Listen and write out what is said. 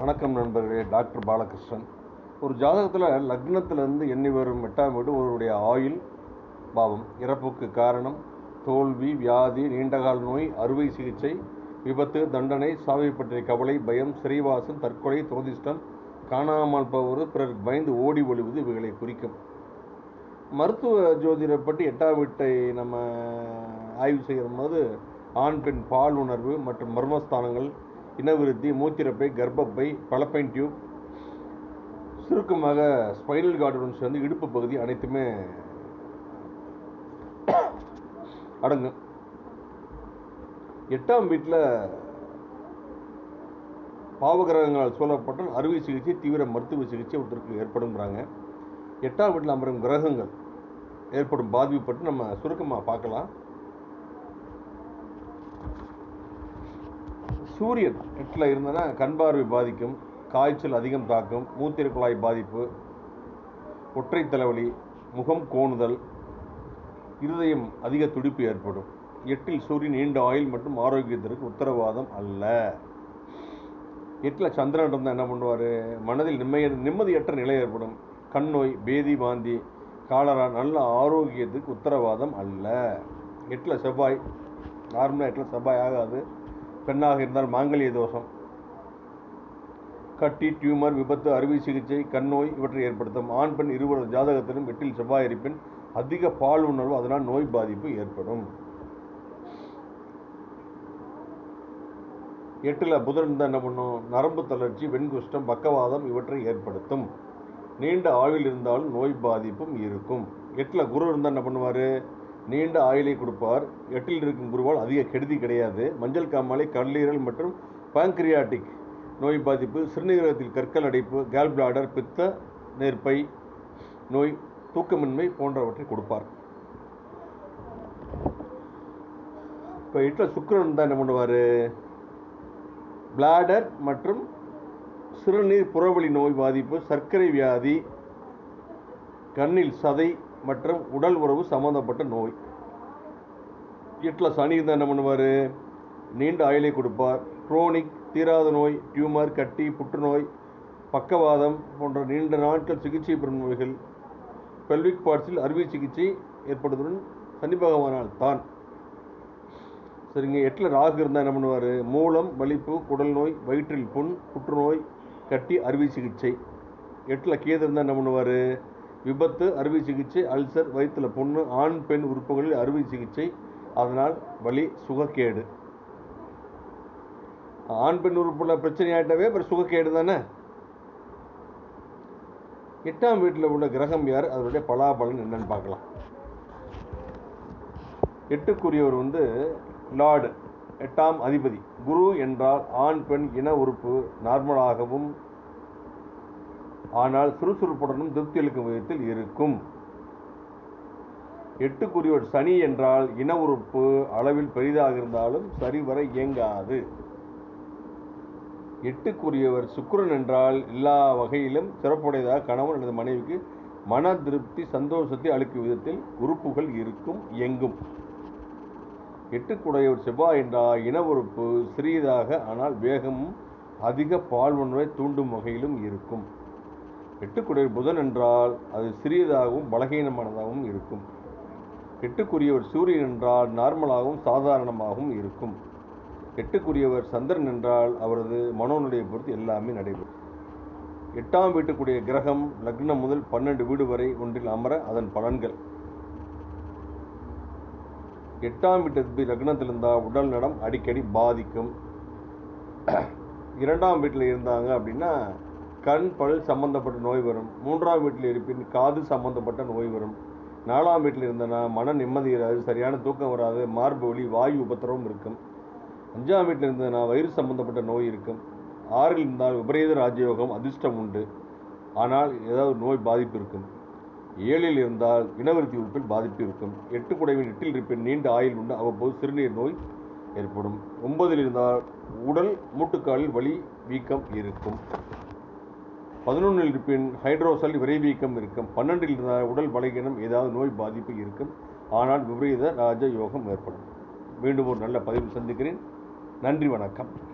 வணக்கம் நண்பர்களே டாக்டர் பாலகிருஷ்ணன். ஒரு ஜாதகத்தில் லக்னத்திலிருந்து எண்ணி வரும் எட்டாம் வீடு ஒருவருடைய ஆயுள் பாவம் இறப்புக்கு காரணம் தோல்வி வியாதி நீண்டகால நோய் அறுவை சிகிச்சை விபத்து தண்டனை சாவை பற்றிய கவலை பயம் சிறைவாசம் தற்கொலை துரதிஷ்டம் காணாமல் போவது பிறர் பயந்து ஓடி ஒழிவது இவைகளை குறிக்கும். மருத்துவ ஜோதிடர் பற்றி எட்டாம் வீட்டை நம்ம ஆய்வு செய்யும் போது ஆண் பெண் பால் உணர்வு மற்றும் மர்மஸ்தானங்கள் இனவிருத்தி மூத்திரப்பை கர்ப்பப்பை பலப்பைன் டியூப் சுருக்கமாக ஸ்பைனல் கார்டுடன் சேர்ந்து இடுப்பு பகுதி அனைத்துமே அடங்கும். எட்டாம் வீட்டில் பாவகிரகங்களால் சூழப்பட்டால் அறுவை சிகிச்சை தீவிர மருத்துவ சிகிச்சை ஒருத்தருக்கு ஏற்படுங்கிறாங்க எட்டாம் வீட்டில் அமரும் கிரகங்கள் ஏற்படும் பாதிப்பு பற்றி நம்ம சுருக்கமாக பார்க்கலாம். சூரியன் இட்டில் இருந்ததுன்னா கண் பார்வை பாதிக்கும் காய்ச்சல் அதிகம் தாக்கும் மூத்திர குழாய் பாதிப்பு ஒற்றை தலைவலி முகம் கோணுதல் இருதயம் அதிக துடிப்பு ஏற்படும். எட்டில் சூரியன் நீண்ட ஆயில் மற்றும் ஆரோக்கியத்திற்கு உத்தரவாதம் அல்ல. எட்டில் சந்திரன் இருந்தால் என்ன பண்ணுவார்? மனதில் நிம்மதி நிம்மதியற்ற நிலை ஏற்படும். கண் நோய் பேதி வாந்தி காலரா நல்ல ஆரோக்கியத்துக்கு உத்தரவாதம் அல்ல. எட்டில் செவ்வாய் நார்மலாக எட்டில் செவ்வாய் ஆகாது. பெண்ணாக இருந்தால் மாங்கல்ய தோஷம். கட்டி டியூமர் விபத்து அறுவை சிகிச்சை கண்ணோய் இவற்றை ஏற்படுத்தும். ஆண் பெண் இருவர் ஜாதகத்திலும் வெட்டில் செவ்வாய் இருப்பின் அதிக பால் உணர்வு அதனால் நோய் பாதிப்பு ஏற்படும். எட்டில் புதன் தான் என்ன பண்ணும்? நரம்பு தளர்ச்சி வெண்குஷ்டம் பக்கவாதம் இவற்றை ஏற்படுத்தும். நீண்ட ஆயுள் இருந்தாலும் நோய் பாதிப்பும் இருக்கும். எட்டில் குரு இருந்தால் என்ன பண்ணுவார்? நீண்ட ஆயுளை கொடுப்பார். எட்டில் இருக்கும் குருவால் அதிக கெடுதி கிடையாது. மஞ்சள் காமாலை கல்லீரல் மற்றும் பாங்கிரியாட்டிக் நோய் பாதிப்பு சிறுநீரகத்தில் கற்கள் அடைப்பு கேல் பிளாடர் பித்த நேர்ப்பை நோய் தூக்கமின்மை போன்றவற்றை கொடுப்பார். இப்போ எட்டில் சுக்கிரன் தான் என்ன பண்ணுவார்? பிளாடர் மற்றும் சிறுநீர் புறவழி நோய் பாதிப்பு சர்க்கரை வியாதி கண்ணில் சதை மற்றும் உடல் உறவு சம்பந்தப்பட்ட நோய். எட்டில் சனி இருந்தால் என்ன பண்ணுவார்? நீண்ட ஆயுளை கொடுப்பார். குரோனிக் தீராத நோய் டியூமர் கட்டி புற்றுநோய் பக்கவாதம் போன்ற நீண்ட நாட்கள் சிகிச்சை பெறும் நோய்கள். பெல்விக் பார்ட்ஸில் அறுவை சிகிச்சை ஏற்படுவதுடன் சனி பகவானால் தான். சரிங்க எட்டில் ராகு இருந்தால் என்ன பண்ணுவார்? மூலம் வலிப்பு குடல் நோய் வயிற்றில் புண் புற்றுநோய் கட்டி அறுவை சிகிச்சை. எட்டில் கேது இருந்தால் என்ன பண்ணுவார்? விபத்து அறுவை சிகிச்சை அல்சர் வயிற்றில் புண்ணு ஆண் பெண் உறுப்புகளில் அறுவை சிகிச்சை அதனால் வலி சுகக்கேடு. ஆண் பெண் உறுப்புல பிரச்சனை ஆயிட்டாவே அப்புறம் சுகக்கேடு தானே? எட்டாம் வீட்டில் உள்ள கிரகம் யார்? அதனுடைய பலாபலன் என்னன்னு பார்க்கலாம். எட்டுக்குரியவர் வந்து லார்டு எட்டாம் அதிபதி. குரு என்றால் ஆண் பெண் இன உறுப்பு நார்மலாகவும் ஆனால் சுறுசுறுப்புடனும் திருப்தி அளிக்கும் விதத்தில் இருக்கும். எட்டுக்குரியவர் சனி என்றால் இன உறுப்பு அளவில் பெரிதாக இருந்தாலும் சரிவர இயங்காது. எட்டுக்குரியவர் சுக்கரன் என்றால் எல்லா வகையிலும் சிறப்புடையதாக கணவன் அல்லது மனைவிக்கு மன திருப்தி சந்தோஷத்தை அளிக்கும் விதத்தில் உறுப்புகள் இருக்கும் இயங்கும். எட்டுக்குடையவர் செவ்வாய் என்றால் இன உறுப்பு சிறியதாக ஆனால் வேகமும் அதிக பால்வன்மை தூண்டும் வகையிலும் இருக்கும். எட்டுக்குடையவர் புதன் என்றால் அது சிறியதாகவும் பலகீனமானதாகவும் இருக்கும். எட்டுக்குரியவர் சூரியன் என்றால் நார்மலாகவும் சாதாரணமாகவும் இருக்கும். எட்டுக்குரியவர் சந்திரன் என்றால் அவரது மனோனுடைய பொறுத்து எல்லாமே நடைபெறும். எட்டாம் வீட்டுக்குரிய கிரகம் லக்னம் முதல் பன்னெண்டு வீடு வரை ஒன்றில் அமர அதன் பலன்கள். எட்டாம் வீட்டு லக்னத்தில் இருந்தால் உடல் நலம் அடிக்கடி பாதிக்கும். இரண்டாம் வீட்டில் இருந்தாங்க அப்படின்னா கண் பல் சம்பந்தப்பட்ட நோய் வரும். மூன்றாம் வீட்டில் இருப்பின் காது சம்பந்தப்பட்ட நோய் வரும். நாலாம் வீட்டில் இருந்தனா மன நிம்மதி இராது சரியான தூக்கம் வராது மார்பு வலி வாயு உபத்திரவம் இருக்கும். அஞ்சாம் வீட்டில் இருந்ததுனா வயிறு சம்பந்தப்பட்ட நோய் இருக்கும். ஆறில் இருந்தால் விபரீத ராஜயோகம் அதிர்ஷ்டம் உண்டு. ஆனால் ஏதாவது நோய் பாதிப்பு இருக்கும். ஏழில் இருந்தால் இனவிருத்தி உறுப்பில் பாதிப்பு இருக்கும். எட்டு குடைவின் எட்டில் இருப்பின் நீண்ட ஆயில் உண்டு. அவ்வப்போது சிறுநீர் நோய் ஏற்படும். ஒன்பதில் இருந்தால் உடல் மூட்டுக்காலில் வலி வீக்கம் இருக்கும். பதினொன்றில் இருப்பின் ஹைட்ரோசல் விரைவீக்கம் இருக்கும். பன்னெண்டில் இருந்தால் உடல் பலகீனம் ஏதாவது நோய் பாதிப்பு இருக்கும். ஆனால் விபரீத ராஜ யோகம் ஏற்படும். மீண்டும் ஒரு நல்ல பதிவு சந்திக்கிறேன். நன்றி வணக்கம்.